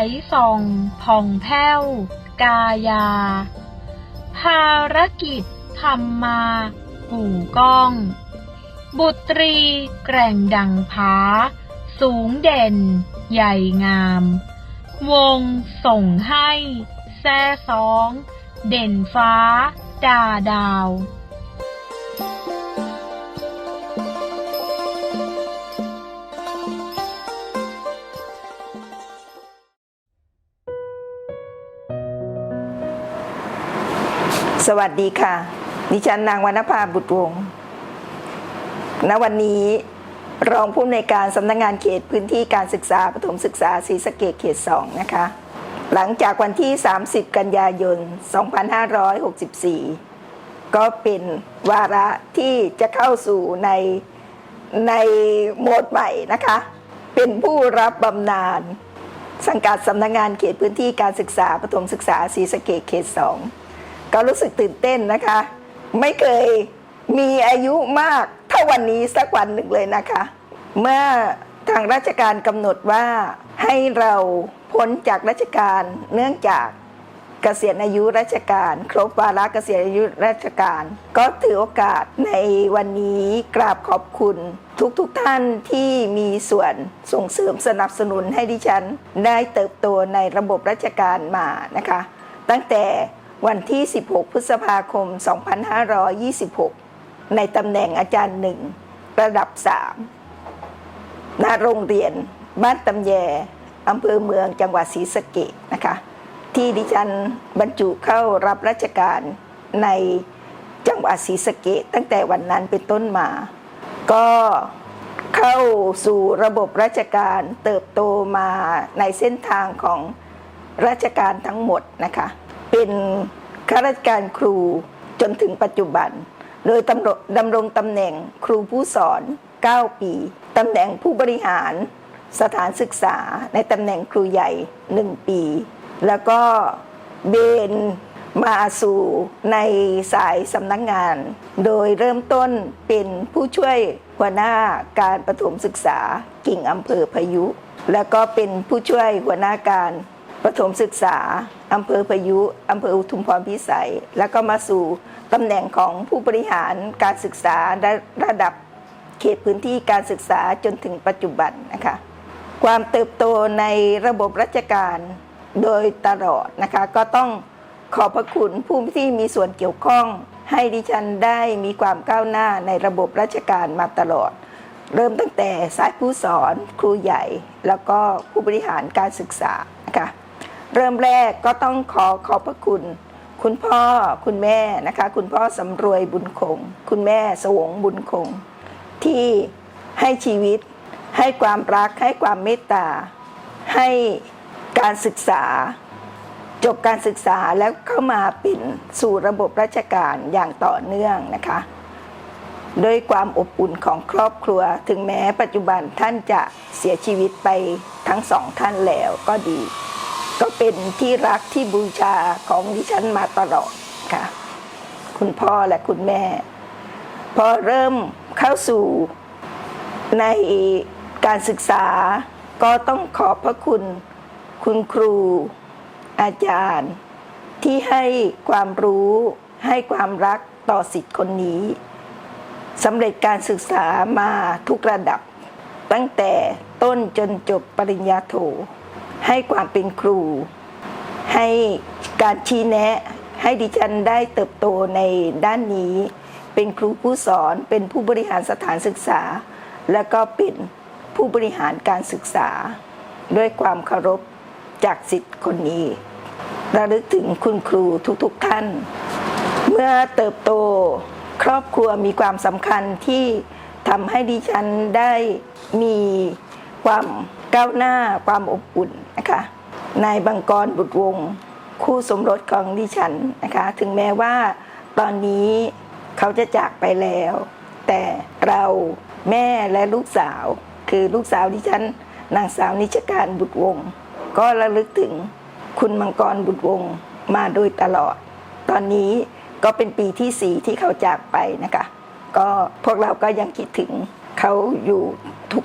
ใสส่องผ่องแผ้ว กายา ภารกิจทำมาหูก้อง บุตรีแกร่งดังผา สูงเด่น ใหญ่งาม วงส่งให้ แซ่สอง เด่นฟ้า ดาดาว สวัสดีค่ะ ดิฉันนางวรรณภาบุตรวงศ์ณวันนี้รองผู้อำนวยการสำนักงงานเขตพื้นที่การศึกษาประถมศึกษาศรีสะเกดเขต 2 นะคะ หลังจากวันที่ 30 กันยายน 2564 ก็เป็นวาระที่จะเข้าสู่ในในโหมดใหม่นะคะ เป็นผู้รับบำนาญสังกัดสำนักงงานเขตพื้นที่การศึกษาประถมศึกษาศรีสะเกดเขต 2 ก็รู้สึกตื่นเต้นนะคะ ไม่เคยมีอายุมากเท่าวันนี้สักวันหนึ่งเลยนะคะ เมื่อทางราชการกำหนดว่าให้เราพ้นจากราชการเนื่องจากเกษียณอายุราชการ ครบวาระเกษียณอายุราชการ ก็ถือโอกาสในวันนี้กราบขอบคุณ ทุกๆทท่านที่มีส่วนส่งเสริมสนับสนุนให้ดิฉัน ได้เติบโตในระบบราชการมานะคะ ตั้งแต่ วันที่ 16 พฤษภาคม 2526 ในตำแหน่งอาจารย์หนึ่งระดับ 3 ณ โรงเรียน บ้านตำแยอำเภอเมืองจังหวัดศรีสะเกษนะคะ ที่ดิฉันบรรจุเข้ารับราชการในจังหวัดศรีสะเกษตั้งแต่วันนั้นเป็นต้นมา ก็เข้าสู่ระบบราชการเติบโตมาในเส้นทางของราชการทั้งหมดนะคะ เป็นข้าราชการครูจนถึงปัจจุบัน โดยตำดำรงตำแหน่งครูผู้สอน 9 ปีตำแหน่งผู้บริหารสถานศึกษาในตำแหน่งครูใหญ่ 1 ปี แล้วก็เบนมาสู่ในสายสำนักงงาน โดยเริ่มต้นเป็นผู้ช่วยหัวหน้าการประถมศึกษากิ่งอำเภอพายุ แล้วก็เป็นผู้ช่วยหัวหน้าการประถมศึกษา อำเภอพายุอำเภออุทุมพรพิสัย แล้วก็มาสู่ตำแหน่งของผู้บริหารการศึกษาระดับเขตพื้นที่การศึกษาจนถึงปัจจุบันนะคะความเติบโตในระบบราชการโดยตลอดนะคะก็ต้องขอบพระคุณผู้ที่มีส่วนเกี่ยวข้อง ให้ดิฉันได้มีความก้าวหน้าในระบบราชการมาตลอด เริ่มตั้งแต่สายผู้สอนครูใหญ่ แล้วก็ผู้บริหารการศึกษานะคะ เริ่มแรกก็ต้องขอขอบพระคุณ คุณพ่อคุณแม่นะคะ คุณพ่อสำรวยบุญคง คุณแม่สวงบุญคง ที่ให้ชีวิต ให้ความรักให้ความเมตตา ให้การศึกษา จบการศึกษาแล้วเข้ามาเป็นสู่ระบบราชการอย่างต่อเนื่องนะคะด้วยความอบอุ่นของครอบครัว ถึงแม้ปัจจุบันท่านจะเสียชีวิตไปทั้งสองท่านแล้วก็ดี ก็เป็นที่รักที่บูชาของดิฉันมาตลอดค่ะ คุณพ่อและคุณแม่ พอเริ่มเข้าสู่ในการศึกษาก็ต้องขอบพระคุณ คุณครู อาจารย์ ที่ให้ความรู้ให้ความรักต่อสิทธิ์คนนี้สำเร็จการศึกษามาทุกระดับ ตั้งแต่ต้นจนจบปริญญาโท ให้ความเป็นครู ให้การชี้แนะ ให้ดิฉันได้เติบโตในด้านนี้ เป็นครูผู้สอนเป็นผู้บริหารสถานศึกษา แล้วก็เป็นผู้บริหารการศึกษา ด้วยความเคารพจากสิทธิ์คนนี้ระลึกถึงคุณครูทุกๆท่าน เมื่อเติบโตครอบครัวมีความสำคัญที่ทำให้ดิฉันได้มีความก้าวหน้าความอบอุ่น คะนายบังกรบุตรวงศ์คู่สมรสของดิฉันนะคะ ถึงแม้ว่าตอนนี้เขาจะจากไปแล้ว แต่เราแม่และลูกสาว คือลูกสาวดิฉัน นางสาวนิชการบุตรวงศ์ก็ระลึกถึงคุณมังกรบุตรวงศ์มาโดยตลอด ตอนนี้ก็เป็นปีที่สี่ที่เขาจากไปนะคะ ก็พวกเราก็ยังคิดถึงเขาอยู่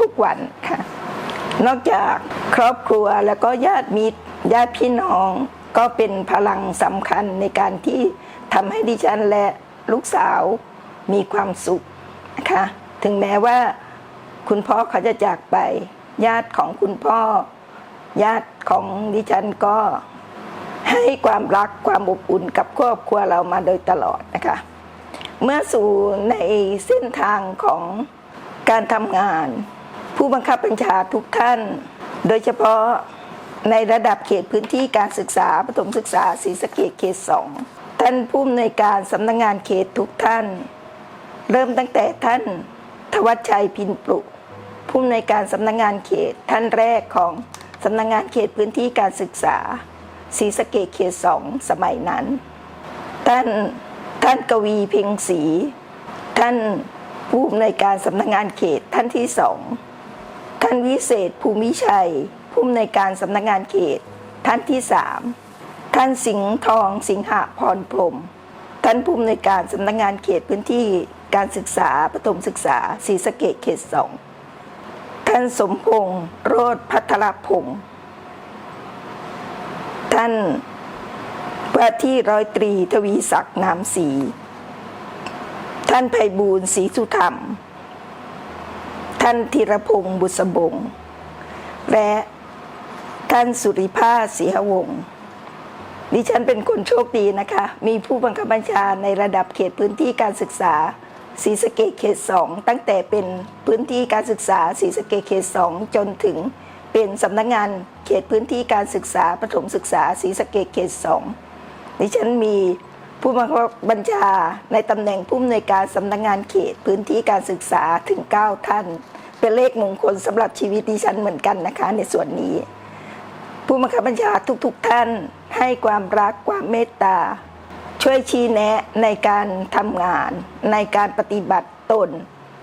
ทุกๆวันค่ะ นอกจาก ครอบครัวแล้วก็ญาติมิตรญาติพี่น้อง ก็เป็นพลังสำคัญในการที่ทำให้ดิฉันและลูกสาวมีความสุขนะคะถึงแม้ว่าคุณพ่อเขาจะจากไป ญาติของคุณพ่อ ญาติของดิฉันก็ให้ความรักความอบอุ่นกับครอบครัวเรามาโดยตลอดนะคะเมื่อสู่ในเส้นทางของการทำงาน ผู้บังคับบัญชาทุกท่าน โดยเฉพาะในระดับเขตพื้นที่การศึกษาประถมศึกษาศรีสะเกดเขตสองท่านผู้อำนวยการสำนักงงานเขตทุกท่าน เริ่มตั้งแต่ท่านทวัชชัยพินปลุกผู้อำนวยการสำนักงงานเขตท่านแรกของสำนักงงานเขตพื้นที่การศึกษาศรีสะเกดเขตสองสมัยนั้น ท่านท่านกวีเพ็งศรีท่านผู้อำนวยการสำนักงานเขตท่านที่สอง ท่านวิเศษภูมิชัย ผู้อำนวยการสำนักงานเขต ท่านที่สามท่านสิงห์ทองสิงหะพรพรหมท่านผู้อำนวยการสำนักงานเขตพื้นที่การศึกษาประถมศึกษาศรีสะเกดเขตสองท่านสมพงษ์โรธพัทรพงศ์ท่านว่าที่ร้อยตรีทวีศักดิ์นามศรีท่านไพบูลย์ศรีสุธรรม ท่านธีรพงศ์บุษบง และท่านสุริภาศรีหวงศ์ดิฉันเป็นคนโชคดีนะคะ มีผู้บังคับบัญชาในระดับเขตพื้นที่การศึกษาศรีสะเกดเขตสองตั้งแต่เป็นพื้นที่การศึกษาศรีสะเกดเขตสองจนถึงเป็นสำนักงานเขตพื้นที่การศึกษาประถมศึกษาศรีสะเกดเขตสองดิฉันมีผู้บังคับบัญชาในตำแหน่งผู้อำนวยการสำนักงานเขตพื้นที่การศึกษาถึง 9 ท่าน เป็นเลขมงคลสำหรับชีวิตดิฉันเหมือนกันนะคะ ในส่วนนี้ ผู้บังคับบัญชาทุกๆทท่าน ให้ความรักความเมตตา ช่วยชี้แนะในการทำงาน ในการปฏิบัติตน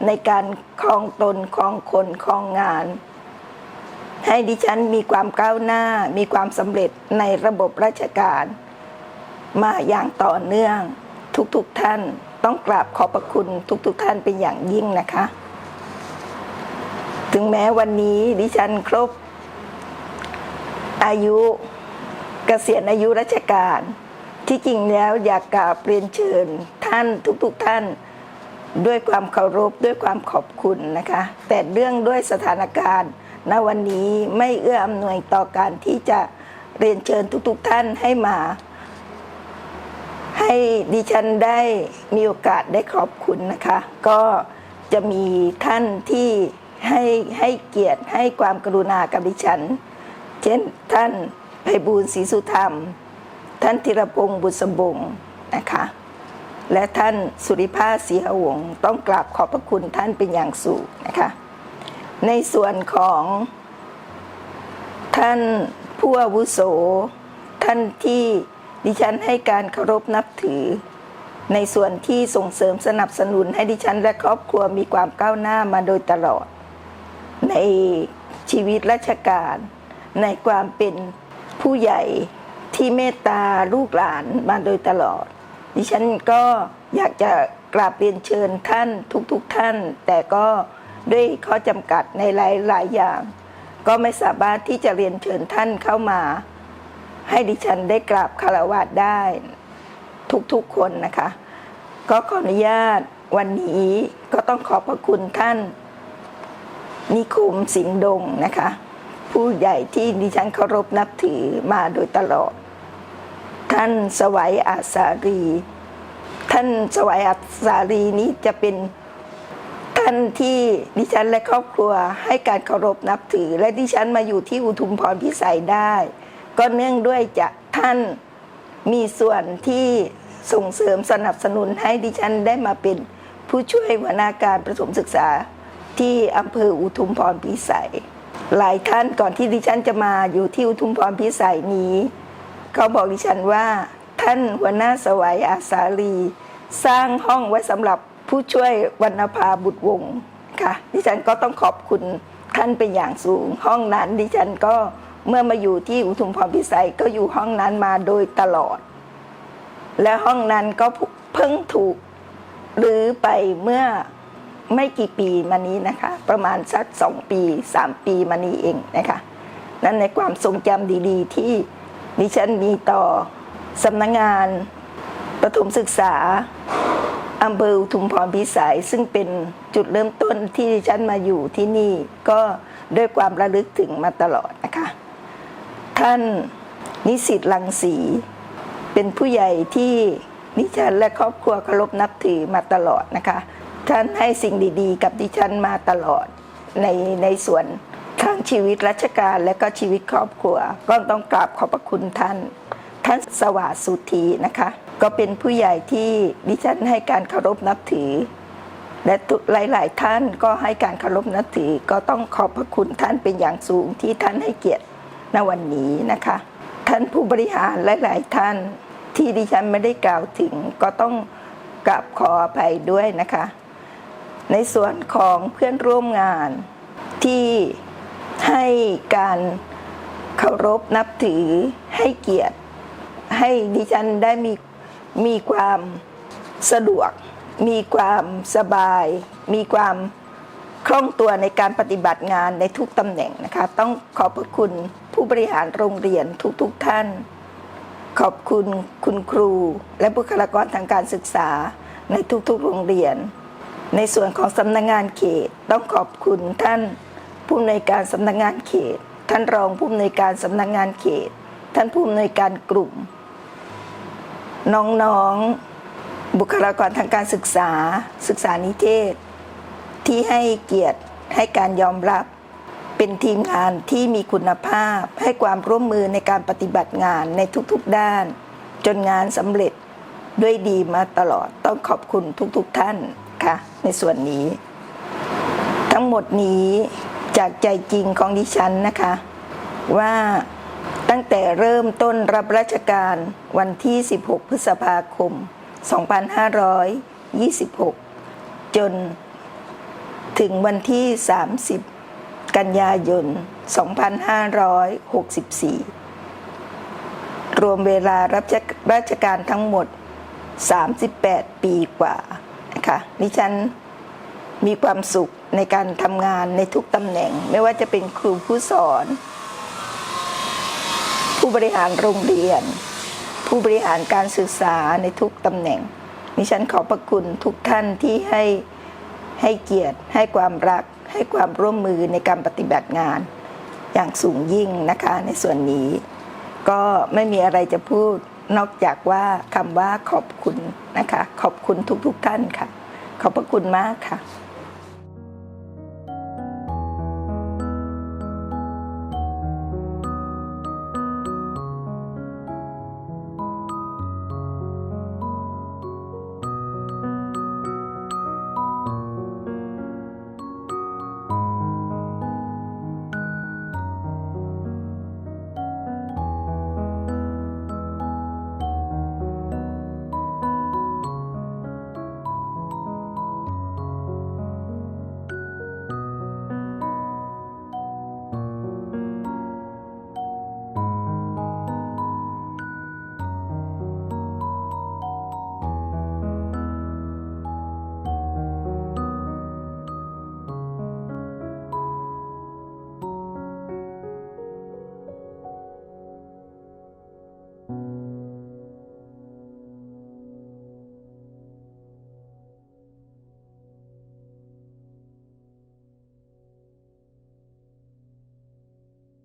ในการครองตนครองคนครองงาน ให้ดิฉันมีความก้าวหน้า มีความสำเร็จในระบบราชการ มาอย่างต่อเนื่องทุกๆทท่านต้องกราบขอบพระคุณทุกๆทท่านเป็นอย่างยิ่งนะคะ ถึงแม้วันนี้ดิฉันครบ อายุเกษียณอายุราชการ ที่จริงแล้วอยากกราบเรียนเชิญท่านทุกๆทท่านด้วยความเคารพด้วยความขอบคุณนะคะ แต่เรื่องด้วยสถานการณ์ณวันนี้ไม่เอื้ออำนวยต่อการที่จะเรียนเชิญทุกๆทท่านให้มา ให้ดิฉันได้มีโอกาสได้ขอบคุณนะคะ ก็จะมีท่านที่ ให้ให้เกียรติให้ความกรุณากับดิฉัน เช่นท่านไพบูลศรีสุธรรม ท่านธีรพงศ์บุษบงนะคะ และท่านสุริภาศรีหวงต้องกราบขอบพระคุณท่านเป็นอย่างสูงนะคะ ในส่วนของ ท่านผู้อาวุโส ท่านที่ดิฉันให้การเคารพนับถือ ในส่วนที่ส่งเสริมสนับสนุนให้ดิฉันและครอบครัวมีความก้าวหน้ามาโดยตลอด ในชีวิตราชการ ในความเป็นผู้ใหญ่ที่เมตตาลูกหลานมาโดยตลอด ดิฉันก็อยากจะกราบเรียนเชิญท่านทุกๆทท่าน แต่ก็ด้วยข้อจำกัดในหลายๆอย่าง ก็ไม่สามารถที่จะเรียนเชิญท่านเข้ามา ให้ดิฉันได้กราบคารวะได้ทุกๆคนนะคะ ก็ขออนุญาตวันนี้ก็ต้องขอบพระคุณท่าน นิคมสิงห์ดงนะคะ ผู้ใหญ่ที่ดิฉันเคารพนับถือมาโดยตลอด ท่านสวัยอาสารี ท่านสวัยอาสารีนี้จะเป็นท่านที่ดิฉันและครอบครัวให้การเคารพนับถือ และดิฉันมาอยู่ที่อุทุมพรพิสัยได้ ก็เนื่องด้วยจากท่านมีส่วนที่ส่งเสริมสนับสนุนให้ดิฉันได้มาเป็นผู้ช่วยหัวหน้าการประถมศึกษา ที่อำเภออุทุมพรพิสัย หลายท่านก่อนที่ดิฉันจะมาอยู่ที่อุทุมพรพิสัยนี้ เขาบอกดิฉันว่า ท่านหัวหน้าสวัยอาสาลี สร้างห้องไว้สำหรับผู้ช่วยวรรณภาบุตรวงศ์ค่ะดิฉันก็ต้องขอบคุณท่านเป็นอย่างสูง ห้องนั้นดิฉันก็เมื่อมาอยู่ที่อุทุมพรพิสัยก็อยู่ห้องนั้นมาโดยตลอด และห้องนั้นก็เพิ่งถูกหรือไปเมื่อ ไม่กี่ปีมานี้นะคะ ประมาณสักสองปีสามปีมานี้เองนะคะนั้นในความทรงจำดีๆ ที่ดิฉันมีต่อสำนักงานประถมศึกษาอำเภอทุมพรพิสัยซึ่งเป็นจุดเริ่มต้นที่ดิฉันมาอยู่ที่นี่ก็ด้วยความระลึกถึงมาตลอดนะคะ ท่านนิสิตลังสี เป็นผู้ใหญ่ที่ดิฉันและครอบครัวเคารพนับถือมาตลอดนะคะ ท่านให้สิ่งดีๆ กับดิฉันมาตลอดในในส่วนทั้งชีวิตราชการและก็ชีวิตครอบครัว ก็ต้องกราบขอบพระคุณท่าน ท่านสวัสดิ์สุธีนะคะ ก็เป็นผู้ใหญ่ที่ดิฉันให้การเคารพนับถือ และหลาย ๆ ท่านก็ให้การเคารพนับถือ ก็ต้องขอบพระคุณท่านเป็นอย่างสูงที่ท่านให้เกียรติในวันนี้นะคะ ท่านผู้บริหารหลาย ๆ ท่านที่ดิฉันไม่ได้กล่าวถึง ก็ต้องกราบขออภัยด้วยนะคะ ในส่วนของเพื่อนร่วมงานที่ให้การเคารพนับถือให้เกียรติ ให้ดิฉันได้มีมีความสะดวก มีความสบาย มีความคล่องตัวในการปฏิบัติงานในทุกตำแหน่งนะคะ ต้องขอบพระคุณผู้บริหารโรงเรียนทุกๆทท่าน ขอบคุณคุณครู และบุคลากรทางการศึกษาในทุกๆโรงเรียน ในส่วนของสำนักงานเขตต้องขอบคุณท่านผู้อำนวยการสำนักงานเขต ท่านรองผู้อำนวยการสำนักงานเขต ท่านผู้อำนวยการกลุ่ม น้องๆ บุคลากรทางการศึกษา ศึกษานิเทศ ที่ให้เกียรติให้การยอมรับ เป็นทีมงานที่มีคุณภาพ ให้ความร่วมมือในการปฏิบัติงานในทุกๆด้าน จนงานสำเร็จด้วยดีมาตลอดต้องขอบคุณทุกๆท่าน ค่ะ ในส่วนนี้ ทั้งหมดนี้จากใจจริงของดิฉันนะคะ ว่าตั้งแต่เริ่มต้นรับราชการวันที่ 16 พฤษภาคม 2526 จนถึงวันที่ 30 กันยายน 2564 รวมเวลารับราชการทั้งหมด 38 ปีกว่า คะดิฉันมีความสุขในการทำงานในทุกตำแหน่ง ไม่ว่าจะเป็นครูผู้สอน ผู้บริหารโรงเรียน ผู้บริหารการศึกษาในทุกตำแหน่งดิฉันขอบพระคุณทุกท่านที่ให้ให้เกียรติ ให้ความรัก ให้ความร่วมมือในการปฏิบัติงาน อย่างสูงยิ่งนะคะในส่วนนี้ ก็ไม่มีอะไรจะพูดนอกจากว่าคำว่าขอบคุณนะคะ ขอบคุณทุกๆท่านค่ะ ขอบพระคุณมากค่ะ